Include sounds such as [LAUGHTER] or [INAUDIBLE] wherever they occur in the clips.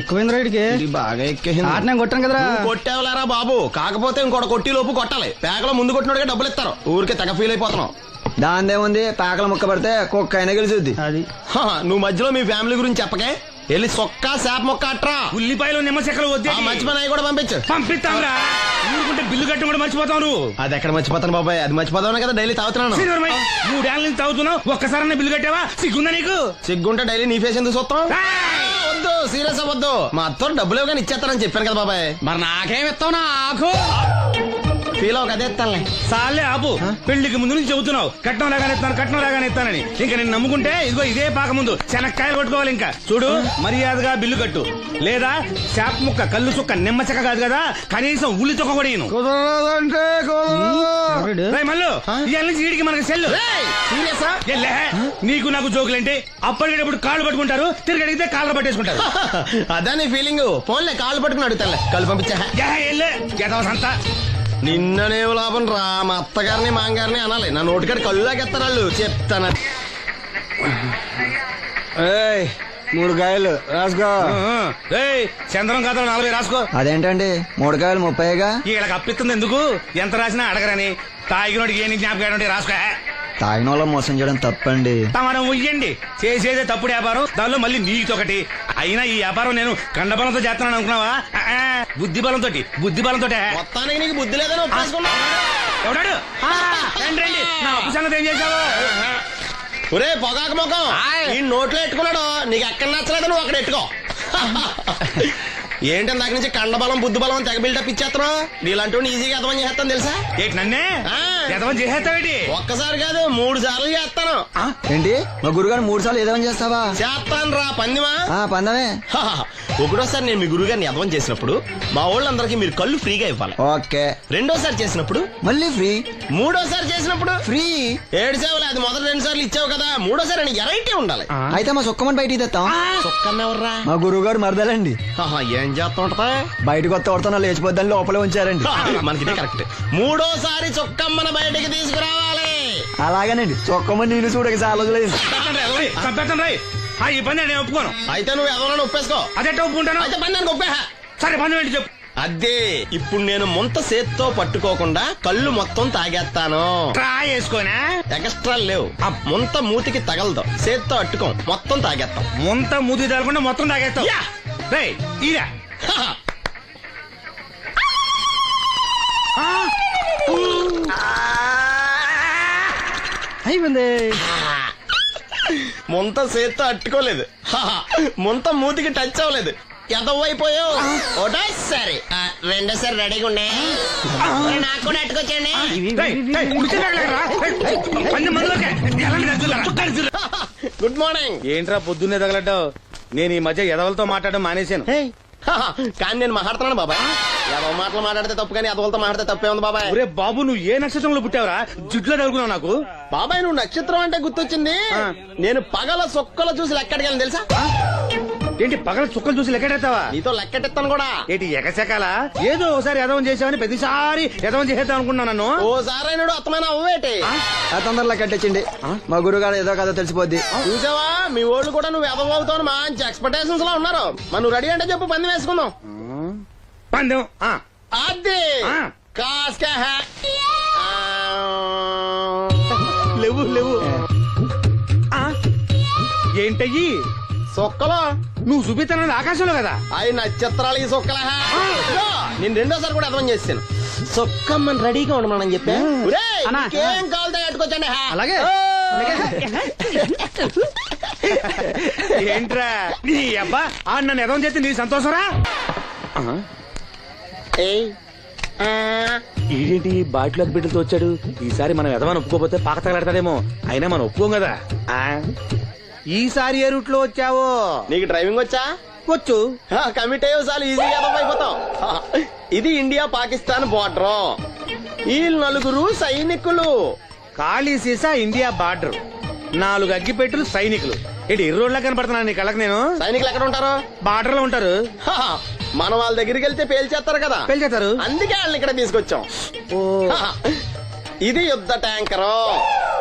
ఎక్కువైంది రైడ్కి ఇది బాగా ఎక్కేసింది. ఆట నేను కొట్టాను కదరా. నువ్వు కొట్టేవలేరా బాబు? కాకపోతే ఇంకోటి కొట్టి లోపు కొట్టాలి. పేకలో ముందు కొట్టినోడిగా డబ్బులు ఇస్తారు. ఊరికే తెగ ఫీల్ అయిపోతున్నావు. దాందేముంది? పేకల ముక్క పడితే కుక్క అయినా గెలిచుద్ది. అది. హా, నువ్వు మధ్యలో మీ ఫ్యామిలీ గురించి చెప్పకే. వెళ్ళి సొక్క శాప మొక్క అట్రా. ఉల్లిపాయలు నిమ్మ చెక్కలు వద్దే ఆ మంచి పని అవి కూడా పంపించు. పంపిస్తాంరా. ఊరుకుంటే బిల్లు కట్టి కూడా మర్చిపోతావు నువ్వు. అది ఎక్కడ మర్చిపోతాను బాబాయ్? అది మర్చిపోతావు కదా డైలీ తాగుతున్నాను. శ్రీధర్మయ్య, మూడేళ్ళ నుంచి తాగుతున్నావు. ఒక్కసారి బిల్లు కట్టావా? సిగ్గుందా నీకు? సిగ్గుంటే డైలీ నీ ఫేస్ ఎందుకు చూస్తాం! వద్దు సీరియస్ అవ్వద్దు. మా అత్తో డబ్బులు ఇవ్వగానే ఇచ్చేస్తానని చెప్పాను కదా బాబాయ్. మరి నాకేం ఇస్తావు నాకు ఫీల్ అవ్వక అదే ఇస్తానులే సాలే ఆపు. పెళ్ళికి ముందు నుంచి చెబుతున్నావు. కట్నం లాగానే ఇస్తాను కట్నం లాగానే ఇస్తానని ఇంకా నేను నమ్ముకుంటే ఇదిగో ఇదే పాక ముందు. శనక్కాయలు కొట్టుకోవాలి ఇంకా. చూడు మర్యాదగా బిల్లు కట్టు. లేదా చేప ముక్క కళ్ళు చుక్క నిమ్మ చెక్క కాదు కదా కనీసం ఉల్లి తొక్క కూడా. కుదరదంటే కుదరదు. రేయ్ మల్లు ఇవాళ నుంచి వీడికి మనకి సెల్లు. సీరియసా ఎల్లే, నీకు నాకు జోకులేంటి? అప్పటికేటప్పుడు కాళ్ళు పట్టుకుంటారు తిరిగి అడిగితే కాళ్ళు పట్టేసుకుంటారు. [LAUGHS] అదే నీ ఫీలింగ్ ఫోన్లే కాళ్ళు పట్టుకుని అడుగుతానులే కళ్ళు పంపించా. ఎల్లే, గెదవసంతా. నిన్ననేం లాభం రా. మా అత్తగారిని మాంగారిని అనాలి. నా నోటికాడ కళ్ళు లాగెత్తారు వాళ్ళు. చెప్తాను. ఏయ్ మూడు కాయలు రాసుకో. రేయ్, చంద్రం కథలు నలభై రాసుకో. అదేంటండి? మూడు కాయలు ముప్పైగా? వీళ్ళకి అప్పిస్తుంది ఎందుకు? ఎంత రాసినా అడగరని. తాగినోడికి ఏ జ్ఞాపకం రాసుకో. తాగిన వాళ్ళ మోసం చేయడం తప్పండి. మనం ఉయ్యండి. చేసేదే తప్పుడు వ్యాపారం దానిలో మళ్ళీ నీతొకటి అయినా ఈ వ్యాపారం నేను కండబలంతో చేస్తున్నాను అనుకున్నావా? ఆ, ఆ, బుద్ధి బలంతో బుద్ధి బలంతో మొత్తానికి నీకు బుద్ధి లేదని ఒప్పేసుకున్నా. ఎవడాడు? ఆ, రండి రండి. నా అప్పు సంగతి ఏం చేశావు? ఒరే పొగాకు ముఖం. ఈ నోట్లో ఎట్టుకున్నాడు నీకు ఎక్కడ నచ్చలేదు నువ్వు అక్కడ ఎట్టుకో. [LAUGHS] ఏంటి దాని నుంచి కండబలం బుద్ధి బలం అని తెగ బిల్డప్ ఇచ్చేస్తున్నావు? నీలాంటి వాడిని ఈజీగా అర్థం చేస్తాను తెలుసా? ఏంటి నన్నే? చేసేస్తావేటి? ఒక్కసారి కాదు మూడు సార్లు చేస్తాను. ఏంటి? మా గురుగారు మూడు సార్లు ఏదేమని చేస్తావా? చేస్తాను రా పందిమా. ఆ పందమే. ఒకటోసారి నేను మీ గురువు గారిని అర్థం చేసినప్పుడు మా వాళ్ళందరికీ మీరు కళ్ళు ఫ్రీగా ఇవ్వాలి. ఓకే. రెండోసారి చేసినప్పుడు? మళ్ళీ ఫ్రీ. మూడోసారి చేసినప్పుడు? ఫ్రీ. ఏడు సేవలు అది మొదటి రెండు సార్లు ఇచ్చావు కదా మూడోసారి అని ఎరైటీ ఉండాలి. అయితే మా సుక్కమని బయటికి తెస్తాం చొక్కన్నెవర్రా మా గురువు గారు మరదలండి. ఆహా, ఏం చేస్తుంటా బయటకు వస్తే కొడతాను లేచిపోద్దని లోపలే ఉంచారండి. మనకి కరెక్ట్ మూడోసారి చొక్కమ్మన బయటికి తీసుకురావాలి. అలాగేనండి. చొక్కమని నేను చూడక చాలా రోజులైంది. ఆ, ఈ పని నేను ఒప్పుకోను. అయితే నువ్వు ఎవరైనా ఒప్పేసుకో. అదెట్ట ఒప్పుకుంటాను? అయితే పని దానికి ఒప్పేహ? సరే పని ఏంటి చెప్పు. అదే ఇప్పుడు నేను ముంత సేత్తో పట్టుకోకుండా కళ్ళు మొత్తం తాగేస్తాను. ట్రా వేసుకోనా? ఎక్స్ట్రా లేవు. ఆ ముంత మూతికి తగలదు. సేత్తో అట్టుకోం. మొత్తం తాగేస్తాం. ముంత మూతి తగలకుండా మొత్తం తాగేస్తావు. యా. రేయ్ ఇరా అయిపోయింది ముంత సేత్తో అట్టుకోలేదు. హాహా. ముంత మూతికి టచ్ అవ్వలేదు. ఎదవైపోయావు. ఒకటోసారి ఆ, రెండోసారి రెడీగా ఉండే. నాకు కూడా అట్టుకొచ్చండి గుడ్ మార్నింగ్. ఏంట్రా పొద్దున్నే తగలడ్డావు? నేను ఈ మధ్య ఎదవలతో మాట్లాడడం మానేశాను. కానీ నేను మాట్లాడుతున్నాను బాబాయ్. ఎదవ మాటలు మాట్లాడితే తప్పు కానీ ఎదవలతో మాట్లాడితే తప్పే ఉంది బాబాయ్. ఒరే బాబు నువ్వు ఏ నక్షత్రంలో పుట్టావురా? జుట్లో తగులుకున్నావు నాకు. బాబాయ్ నువ్వు నక్షత్రం అంటే గుర్తొచ్చింది. నేను పగల సొక్కల చూసి లెక్కడికి వెళ్ళి తెలుసా ఏంటి పగల చుక్కలు చూసి లెక్కెడతావా నీతో లెక్కెట్టిస్తాను కూడా. ఏంటి ఎగసెకాల? ఏదో ఒకసారి ఎదవం చేసావని ప్రతిసారి ఎదవం చేసేద్దాం అనుకున్నాను నన్ను. ఓసారి అయినాడు అత్తమైన అవ్వేటి. తొందరలో కట్టించండి మా గురువు గారు ఏదో కథ తెలిసిపోద్ది. చూసావా? మీ ఓళ్ళు కూడా నువ్వు ఎదవవుతావు మంచి ఎక్స్పెక్టేషన్స్లో ఉన్నారు. నువ్వు రెడీ అంటే చెప్పు పంది వేసుకుందాం. పందెం. అది. కాస్క. లేవు లేవు. ఏంటయ్యి? సొక్కలో. నువ్వు చూపిస్తానది ఆకాశంలో కదా? అవి నక్షత్రాలు ఈ సొక్కల నేను రెండోసారి కూడా అర్థం చేస్తాను. సొక్కమ్మని రెడీగా ఉండమని చెప్పా? ఒరేయ్, అన్నా. నీకేం కావాలితే కట్టుకోవచ్చండి అలాగే. ఏంట్రా? నీ అబ్బా ఆ నన్ను ఎదవం చేస్తే నీ సంతోషరా. ఏంటి బాటిలోకి బిడ్డలతో వచ్చాడు? ఈసారి మనం ఎదవని ఒప్పుకోపోతే పాక తగలడతాడేమో. అయినా మనం ఒప్పుకోం కదా? ఆ? ఈసారి ఏ రూట్లో వచ్చావో? నీకు డ్రైవింగ్ వచ్చా? వచ్చు. కమిట్ అయ్యే చాలు ఈజీగా అర్థం అయిపోతాం. ఇది ఇండియా పాకిస్తాన్ బోర్డర్. ఈ నలుగురు సైనికులు. ఖాళీ సీసా ఇండియా బార్డర్. నాలుగు అగ్గిపెట్టులు సైనికులు. ఏంటి ఎర్రోడ్లా కనపడుతున్నాను నీ కళ్ళకి నేను? సైనికులు ఎక్కడ ఉంటారు? బార్డర్లో ఉంటారు మనం వాళ్ళ దగ్గరికి వెళ్తే పేల్చేస్తారు కదా. పెళ్చేస్తారు అందుకే వాళ్ళని ఇక్కడ తీసుకొచ్చాం. ఇది యుద్ధ ట్యాంకరు.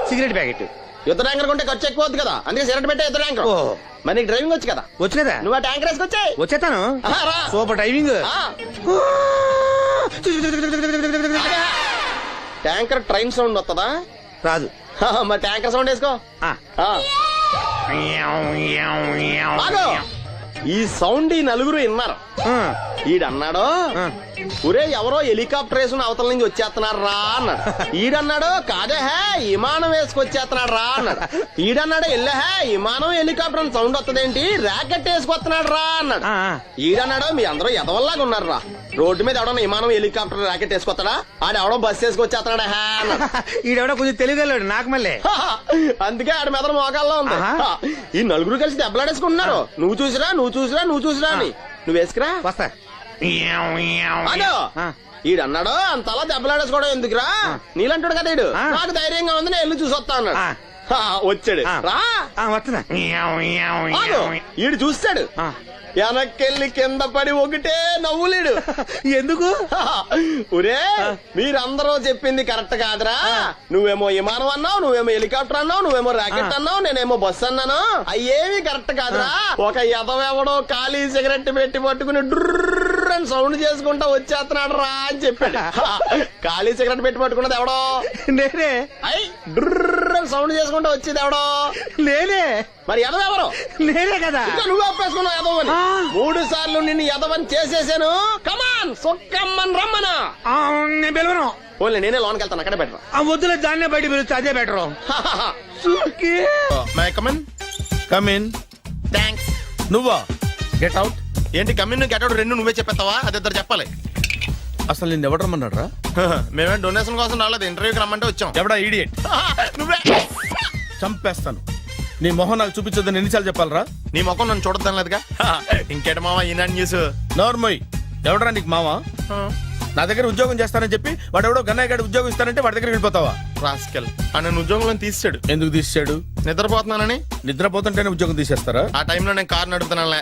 Cigarette packet. యుద్ధ ట్యాంకర్ కొంటే ఖర్చు ఎక్కువ అవుతుంది కదా. అందుకే సిగరెట్ పెట్టే యుద్ధ ట్యాంకర్. ఓ. మరి నీకు డ్రైవింగ్ వచ్చు కదా. వచ్చినదా నువ్వు ఆ ట్యాంకర్ వేసుకొచ్చాయి. వచ్చేతాను super timing. Tanker train sound వస్తుందా రాదు. మరి ట్యాంకర్ సౌండ్ వేసుకో. ఈ సౌండ్ ఈ నలుగురు విన్నారు. ఈడన్నాడు. ఒరే ఎవరో హెలికాప్టర్ వేసుకుని అవతల నుంచి వచ్చేస్తున్నారు రా అన్నాడు. ఈడన్నాడు కాదే హే విమానం వేసుకొచ్చేస్తున్నాడు రా అన్నాడు. ఈడన్నాడు ఎల్లే హే విమానం హెలికాప్టర్ సౌండ్ వస్తుందేంటి ర్యాకెట్ వేసుకొస్తున్నాడు రా అన్నాడు. ఈడన్నాడు మీ అందరూ ఎదవల్లాగా ఉన్నారు రా రోడ్డు మీద ఎవడన్నా విమానం హెలికాప్టర్ ర్యాకెట్ వేసుకొస్తాడా? ఆడ ఎవడో బస్ వేసుకొచ్చేస్తున్నాడు హే అన్నాడు. [LAUGHS] ఈడెవడో కొంచెం తెలియగలడు నాకు మళ్ళీ. [LAUGHS] అందుకే ఆడ మెదడు మోకాల్లో ఉంది. ఈ నలుగురు కలిసి దెబ్బలాడేసుకుంటున్నారు. నువ్వు చూసిరా నువ్వు చూసిరా నువ్వు చూసిరా అని. నువ్వు వేసుకురా. వస్తా. ఆ. ఈడన్నాడు అంతలా దెబ్బలాడేసుకోవడం ఎందుకురా? నీలంటాడు కదా ఈడు. నాకు ధైర్యంగా ఉంది నేను వెళ్ళి చూసొస్తా అన్నాడు. వచ్చాడు. రా. వస్తున్నా. ఈడు చూస్తాడు. వెనక్కెళ్ళి కింద పడి ఒకటే నవ్వులేడు. ఎందుకు? ఒరే మీరందరూ చెప్పింది కరెక్ట్ కాదురా. నువ్వేమో విమానం అన్నావు నువ్వేమో హెలికాప్టర్ అన్నావు నువ్వేమో రాకెట్. అన్నావు నేనేమో బస్ అన్నాను. అయ్యేవి కరెక్ట్ కాదురా. ఒక ఎదవెవడో ఖాళీ సిగరెట్ పెట్టి పట్టుకుని డుర్ర్ అని సౌండ్ చేసుకుంటా వచ్చేస్తున్నాడు రా అని చెప్పాడు. ఖాళీ సిగరెట్ పెట్టి పట్టుకున్నది ఎవడో? నేనే. అయ్ డుర్ర్ సౌండ్ చేసుకుంటా వచ్చేది ఎవడో? నేనే. మరి ఎదవెవరు నేనే కదా. నువ్వు ఒప్పేసుకున్నావు ఎదవని. మూడు సార్లు నిన్ను ఎదవని చేసేసాను. కమాన్ సొక్కమ్మన్ రమ్మనా. ఆ, నేను పిలవను. ఓన్లీ నేనే లోన్కి వెళ్తాను అక్కడే పెట్టరా. ఆ వద్దులే దాన్నే బయట పిలుస్తా అదే better. My come on come in thanks నువ్వా? గెట్ అవుట్ ఏంటి కమిన్ గెట్ అవుట్ రెండు నువ్వే చెప్పేస్తావా? అది ఇద్దరు చెప్పాలి. అసలు నిన్ను ఎవడు రమ్మన్నాడు రా మేమే డొనేషన్ కోసం రాలేదు ఇంటర్వ్యూకి రమ్మంటే వచ్చాం. ఎవడా ఈడియట్ నువ్వే. చంపేస్తాను. నీ మొహం నాకు చూపించొద్దని ఎన్నిసార్లు చెప్పాలరా? నీ ముఖం నన్ను చూడద్దాం లేదుగా? ఇంకేట మావా ఈనాడు న్యూస్ నోర్మోయ్. ఎవడరా నీకు మావా? నా దగ్గర ఉద్యోగం చేస్తానని చెప్పి వాడు ఎవడో గన్నయ్య గడి ఉద్యోగం ఇస్తానంటే వాడి దగ్గర వెళ్ళిపోతావా? రాస్కెల్ ఆ నన్ను ఉద్యోగంలో తీసాడు ఎందుకు తీసాడు నిద్రపోతున్నానని? నిద్రపోతుంటేనే ఉద్యోగం తీసేస్తారా? ఆ టైంలో నేను కారు నడుపుతున్నానులే.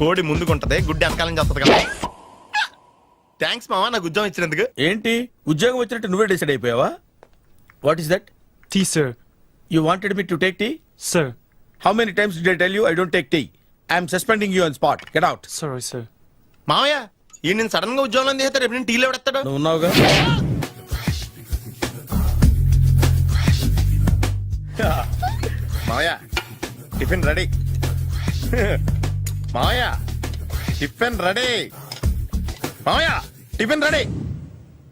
కోడి ముందుకుంటది గుడ్డి వెనకాలం చేస్తుంది కదా. థ్యాంక్స్ మావా నాకు ఉద్యోగం ఇచ్చినందుకు. ఏంటి? ఉద్యోగం వచ్చినట్టు నువ్వే decide అయిపోయావా? What is that Tea, sir. You wanted me to take tea Sir. How many times did tell you I don't take tea I'm suspending you on spot get out Sorry, sir. మావయ్య ఈ నేను సడన్గా ఉద్యోగంలో తీస్తే రేపు నేను టీలో పెడతాడు నువ్వు ఉన్నావుగా? మావయ్య టిఫిన్ రెడీ. మావయ్య టిఫిన్ రెడీ. మావయ్య టిఫిన్ రెడీ.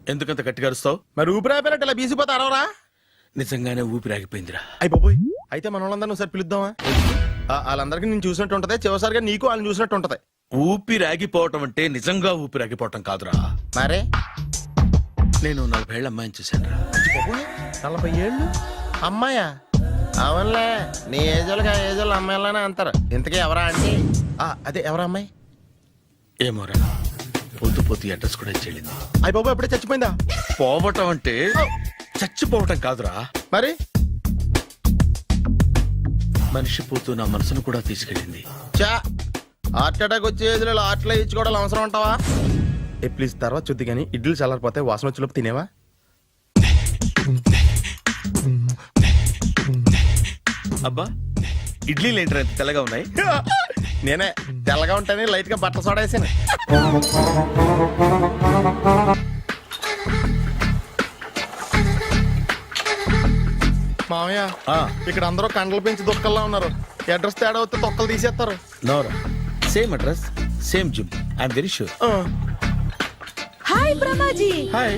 ఎందుకంత గట్టిగా అరుస్తావు? మరి ఊపిరాయిపోయినట్టు ఇలా బీసిపోతే అరవరా? నిజంగానే ఊపిరాగిపోయిందిరా అయ్యి బాబోయ్ అయితే మన వాళ్ళందరినీ ఒకసారి పిలుద్దామా? ఆ, వాళ్ళందరికీ నేను చూసినట్టు ఉంటది చివరిసారిగా నీకు వాళ్ళని చూసినట్టు ఉంటది. ఊపిరాగిపోవటం అంటే నిజంగా ఊపిరాగిపోవటం కాదురా. మరే? నేను నలభైళ్ళ అమ్మాయిని చూశాను రా నలభై ఏళ్ళు? అమ్మాయా? అవునులే నీ ఏజోళ్ళకి ఆ ఏజోళ్ళు అమ్మాయిలానే అంటారు. ఇంతకీ ఎవరా అంటే అదే ఎవరా అమ్మాయి? ఏమోరా పొద్దు పొద్దు అడ్రస్ కూడా చెల్లింది అయ్యి బాబు ఎప్పుడే చచ్చిపోయిందా? పోవటం అంటే చచ్చిపోవటం కాదురా. మరి? మనిషి పోతూ నా మనసును కూడా తీసుకెళ్ళింది. చా హార్ట్ అటాక్ వచ్చే ఏజ్లో హార్ట్లో ఇచ్చుకోవడం అవసరం ఉంటావా ఏ ప్లీజ్ తర్వాత చూద్ది కానీ ఇడ్లీ చల్లారిపోతే వాసన వచ్చేలోపు తినేవా? అబ్బా ఇడ్లీలు ఏంట్రా ఇంత తెల్లగా ఉన్నాయి? నేనే తెల్లగా ఉంటానే లైట్గా బట్టలు సోడేసాను మామయ్య ఇక్కడ అందరూ కండలు పెంచి దుక్కల్లా ఉన్నారు. అడ్రస్ తేడా వస్తే తొక్కలు తీసేస్తారు. నోరా. Same address same gym. I'm very sure. Hi Brahmaji. Hi.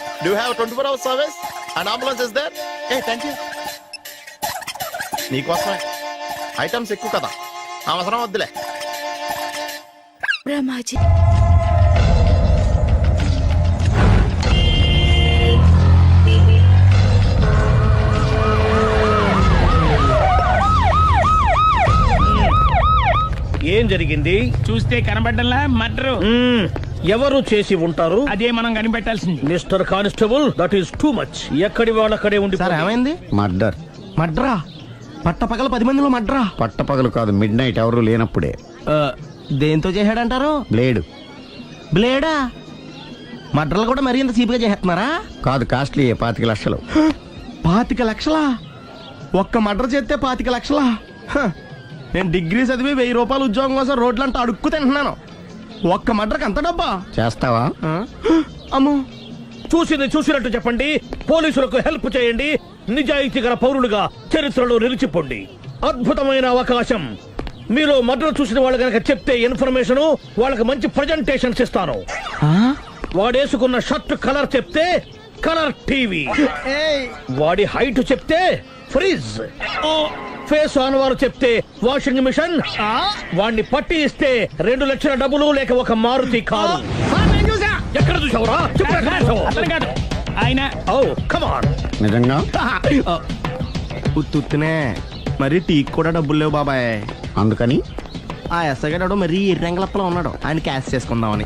do have twenty four hours service and ambulance is there a thank you నీకోసమే. ఐటమ్స్ ఎక్కువ కదా. అవసరం వద్దులే. బ్రహ్మాజీ. ఏం జరిగింది? చూస్తే కనబడ్డంలా మర్డరు. మ్మ్. ఎవరు చేసి ఉంటారు? అదే మనం కనిపెట్టాల్సింది. Mister constable that is too much. ఎక్కడి వాళ్ళక్కడే ఉండి సార్ ఏమైంది? మర్డర్. మడ్రా పట్ట పగల పది మందిలో మడ్రా పట్టపగలు కాదు మిడ్ నైట్ ఎవరు లేనప్పుడే. దేంతో చేశాడంటారు? బ్లేడ్. బ్లేడా? మడ్రలు కూడా మరీ ఇంత చీప్గా చేస్తున్నారా? కాదు కాస్ట్లీ పాతిక లక్షలు. పాతిక లక్షలా? ఒక్క మడ్ర చేస్తే పాతిక లక్షలా? హ, నేను డిగ్రీ చదివి వెయ్యి రూపాయలు ఉద్యోగం కోసం రోడ్లంతా అడుక్కు తింటున్నాను. ఒక్క మడ్రకి అంత డబ్బా? చేస్తావా? అమ్మో. చూసింది చూసినట్టు చెప్పండి. పోలీసులకు హెల్ప్ చేయండి. నిజాయితీ గల పౌరులుగా చరిత్రలో నిలిచిపోండి. అద్భుతమైన అవకాశం. మీలో మర్డర్ చూసిన వాళ్ళు కనుక చెప్తే ఇన్ఫర్మేషన్ వాళ్ళకి మంచి ప్రజెంటేషన్స్ ఇస్తాను. వాడేసుకున్న షర్ట్ కలర్ చెప్తే కలర్ టీవీ. వాడి హైట్ చెప్తే ఫ్రిజ్. ఫేస్ ఆన్ వారు చెప్తే వాషింగ్ మిషన్? వాడిని పట్టి ఇస్తే రెండు లక్షల డబ్బులు లేక ఒక మారుతి కాదు ఎక్కడ చూసావురా? ఆయన. ఓ కమాన్ నిజంగా? ఉత్తుత్తునే. మరి టీకి కూడా డబ్బులు లేవు బాబాయ్. అందుకని? ఆ ఎస్ఐ గారు మరీ ఎర్రంగలప్పలో ఉన్నాడు. ఆయన క్యాష్ చేసుకుందామని.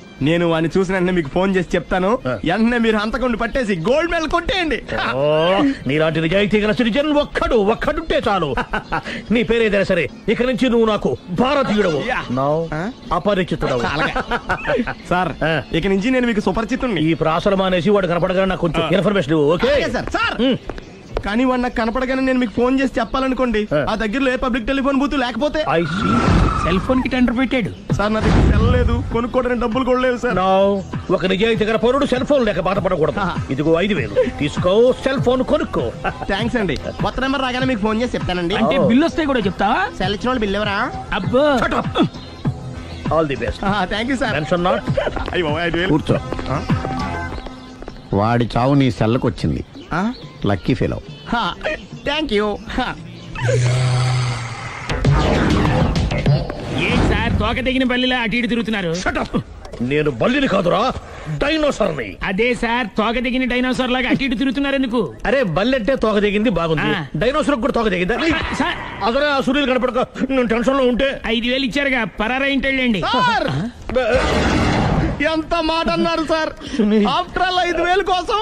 నేను వాడిని చూసిన వెంటనే మీకు ఫోన్ చేసి చెప్తాను. వెంటనే మీరు హంతకుడిని పట్టేసి గోల్డ్ మెడల్ కొట్టేయండి ఓ నీలాంటి నిజాయితీ గల సిటిజన్ ఒక్కడు ఒక్కడుంటే చాలు నీ పేరేదైనా సరే ఇక నుంచి నువ్వు నాకు భారతీయుడవు? అపరిచితుడవు అలాగే. సార్. ఇక నుంచి నేను మీకు సుపరిచితుణ్ణి ఈ ప్రాసలు మానేసి వాడు కనపడగానే నాకు కొంచెం ఇన్ఫర్మేషన్ ఓకే సార్ సార్. కానీ వాడు నాకు కనపడగానే నేను మీకు ఫోన్ చేసి చెప్పాలనుకోండి. ఆ. దగ్గరలో ఏ పబ్లిక్ టెలిఫోన్ బూత్ లేకపోతే. సెల్ ఫోన్కి టెండర్ పెట్టాడు. సార్ నా దగ్గర సెల్ లేదు. కొనుక్కోవడానికి డబ్బులు కూడా లేవు సార్. ఒక నిజాయితీ గల పౌరుడు సెల్ ఫోన్ లేక బాధపడకూడదు. ఇదిగో ఐదు వేలు. తీసుకో సెల్ ఫోన్ కొనుక్కో. థ్యాంక్స్ అండి. కొత్త నెంబర్ రాగానే మీకు ఫోన్ చేసి చెప్తానండి. అంటే. బిల్లు వస్తే కూడా చెప్తావా సెల్ ఇచ్చిన వాళ్ళు బిల్ ఎవరా? అబ్బో. All the best thank you sir mention not అయ్యి బాబోయ్, ఐదు వేలు. కూర్చో. వాడి చావు నీ సెల్లకు వచ్చింది. లక్కీ ఫెలో థ్యాంక్ యూ ఏం సార్ తోక తెగిన బల్లిలా అటు ఇటు తిరుగుతున్నారు? నేను బల్లిని కాదురా డైనోసార్ని. అదే సార్ తోక తెగిన డైనోసార్ లాగా అటు ఇటు తిరుగుతున్నారు ఎందుకు? అరే బల్లెట్టే తోక దిగింది బాగుంది. డైనోసార్ కూడా తోక దిగిందా సార్. అసలే ఆ సూర్యులు కనపడక నేను టెన్షన్లో ఉంటే. ఐదు వేలు ఇచ్చారుగా పరారా ఇంటండి సార్! ఎంత మాట అన్నారు సార్? ఆఫ్టర్ ఆల్ ఐదు వేలు కోసం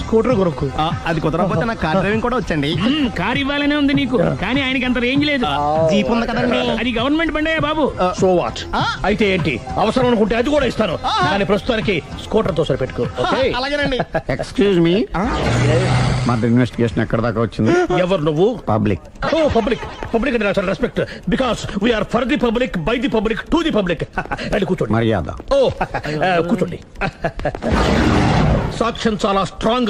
స్కూటర్ కొనుక్కు. ఆ, అది కుదరకపోతే నాకు కార్ డ్రైవింగ్ కూడా వచ్చండి. కారు ఇవ్వాలనే ఉంది నీకు. కానీ ఆయనకి అంత రేంజ్ లేదు. జీప్ ఉంది కదండి అది గవర్నమెంట్ బండే బాబు. సో వాట్ అయితే ఏంటి? అవసరం అనుకుంటే అది కూడా ఇస్తాను. కానీ ప్రస్తుతానికి స్కూటర్తో సరిపెట్టుకో ఓకే? అలాగేనండి. ఎక్స్క్యూజ్ మీ ఇన్వెస్టిగేషన్ ఎక్కడ దాకా వచ్చింది? ఎవరు నువ్వు? పబ్లిక్ ఓ పబ్లిక్ పబ్లిక్ అంటే చాలా respect because we are for the public by the public to the public రండి కూర్చోండి. మర్యాద. ఓ కూర్చోండి. [LAUGHS] సాక్ష్యం చాలా స్ట్రాంగ్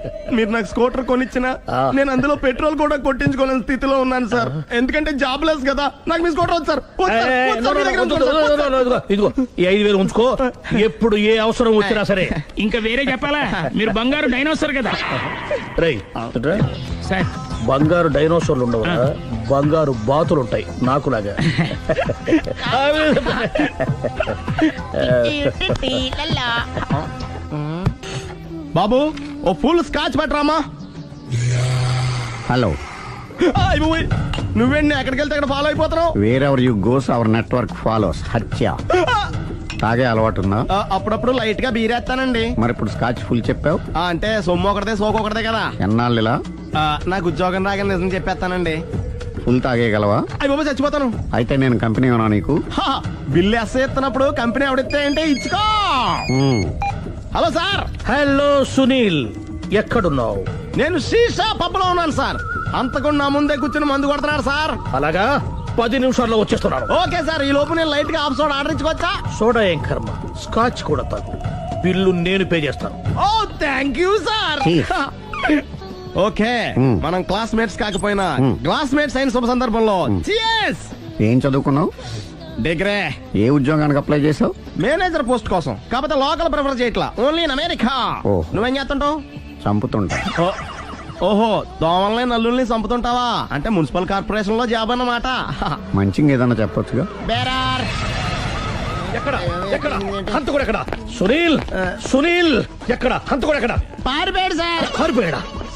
మీరు నాకు స్కూటర్ కొనిచ్చిన నేను అందులో పెట్రోల్ కూడా కొట్టించుకోలేని స్థితిలో ఉన్నాను సార్. ఎందుకంటే జాబ్ లెస్ కదా. నాకు మీ స్కూటర్ వద్దు సార్. ఇదిగో ఈ ఐదు వేలు ఉంచుకో. [LAUGHS] ఎప్పుడు ఏ అవసరం వచ్చినా సరే. ఇంకా వేరే చెప్పాలా? మీరు బంగారు డైనోసర్ కదా. రై సార్. బంగారు డైనోసార్లు ఉండవు బంగారు బాతులు ఉంటాయి నాకులాగా బాబు ఓ ఫుల్ స్కాచ్ పట్టరామా? హలో. నువ్వేండి ఎక్కడికి వెళ్తే అక్కడ follow అయిపోతున్నావు? Wherever you goes our network follows హత్య తాగే అలవాటు ఉందా అప్పుడప్పుడు లైట్గా బీరేస్తానండి మరి ఇప్పుడు స్కాచ్ ఫుల్ చెప్పావు? అంటే సొమ్ము ఒకటిదే సోకు ఒకటిదే కదా. ఎన్నాళ్ళు ఇలా నాకు ఉద్యోగం రాగానే నిజం చెప్పేస్తానండి. ఫుల్ తాగేయగలవా? అయ్యి బాబు చచ్చిపోతాను. అయితే నేను కంపెనీ ఉన్నా నీకు? బిల్లు ఎస్ ఎత్తినప్పుడు కంపెనీ ఎవడిస్తే అంటే ఇచ్చుకో. Hello sir. హలో సునీల్ ఎక్కడున్నావు? నేను శీషా పబ్లో ఉన్నాను సార్. అంతకుండా నా ముందే కూర్చుని మందు కొడుతున్నాడు సార్. అలాగా? పది నిమిషాల్లో వచ్చేస్తున్నాను ఓకే సార్ ఈ లోపు నేను లైట్గా ఆఫ్ సోడా ఆర్డర్ ఇచ్చుకోవచ్చా? సోడా ఏం కర్మ? స్కాచ్ కూడా తాగు బిల్లు నేను పే చేస్తాను. Oh thank you sir. Okay. మనం క్లాస్మేట్స్ కాకపోయినా. క్లాస్మేట్స్ అయిన శుభ సందర్భంలో! ఏం చదువుకున్నావు? డిగ్రే. ఏ ఉద్యోగానికి అప్లై చేసావు మేనేజర్ పోస్ట్ కోసం. కాకపోతే లోకల్ ప్రిఫర్ చేయట్లా. Only in America oh. నువ్వేం చేస్తుంటావు? చంపుతుంటా. ఓ- ఓహో దోమల్ని నల్లుల్ని చంపుతుంటావా? అంటే మున్సిపల్ కార్పొరేషన్లో జాబ్ అన్నమాట. మంచిగా ఏదన్నా చెప్పొచ్చుగా? బేరార్. ఎక్కడ? ఎక్కడ? హంత కూడా ఎక్కడ? సునీల్? సునీల్? ఎక్కడ? హంత కూడా ఎక్కడ? పారిపోయాడు సార్. పారిపోయాడా?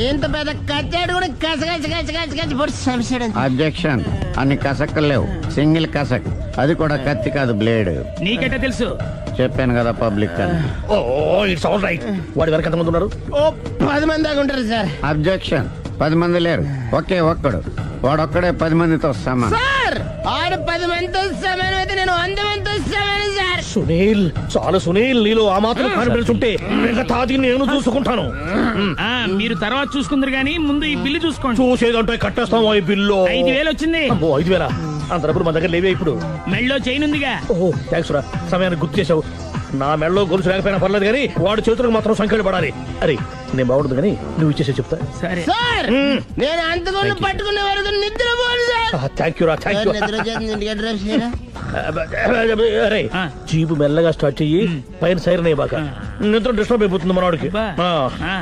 ఇంత పెద్ద కచ్చాడు కూడా కచ్చ కచ్చ కచ్చ కచ్చ కచ్చ పొడి. అబ్జెక్షన్ అన్ని కసక్కలు లేవు. సింగిల్ కసక్. అది కూడా కత్తి కాదు బ్లేడ్ నీకెట్టా తెలుసు? చెప్పాను కదా పబ్లిక్ అని. ఓ ఇట్స్ ఆల్ రైట్ వాడి వరకు ఎంతమంది ఉన్నారు? ఓ పది మంది దాకా ఉంటారు సార్. అబ్జెక్షన్ పది మంది లేరు. ఒకే ఒక్కడు. వాడొక్కడే పది మందితో సమానం. సార్! ఆడు పది మందితో సమానం అయితే నేను వంద మందితో సమానం సార్. సునీల్ చాలు సునీల్ నీలో ఆ మాత్రం కాన్ఫిడెన్స్ ఉంటే మిగతాది నేను చూసుకుంటాను. ఆ మీరు తర్వాత చూసుకుందరు గానీ ముందు ఈ బిల్లు చూసుకోండి. చూసేదంటే కట్టేస్తాం ఈ బిల్లు. ఐదు వేలు వచ్చింది. అమ్మో ఐదు వేల? అంత డబ్బులు మన దగ్గర లేవే ఇప్పుడు. మెళ్ళో చైన్ ఉందిగా. ఓహో థ్యాంక్స్ రా. సమయానికి గుర్తు చేసావు నా మెడలో గొలుసు లేకపోయినా పర్లేదు కానీ వాడి చేతులకు మాత్రం సంఖ్యలు పడాలి. అరే నేను బాగుంటుంది కానీ నువ్వు ఇచ్చేసే చెప్తా. సరే. సార్ నేను అంతకుండా పట్టుకునే వరకు నిద్ర పోను సార్. థ్యాంక్ యూ రా థ్యాంక్ యూ నిద్ర వచ్చేస్తుంది, ఇంటికి డ్రైవ్ చేయరా? అరే ఆ. జీపు మెల్లగా స్టార్ట్ చెయ్యి పైన సైరన్ అయ్యాక నిద్ర డిస్టర్బ్ అయిపోతుంది మనవాడికి బా. ఆ. ఆ.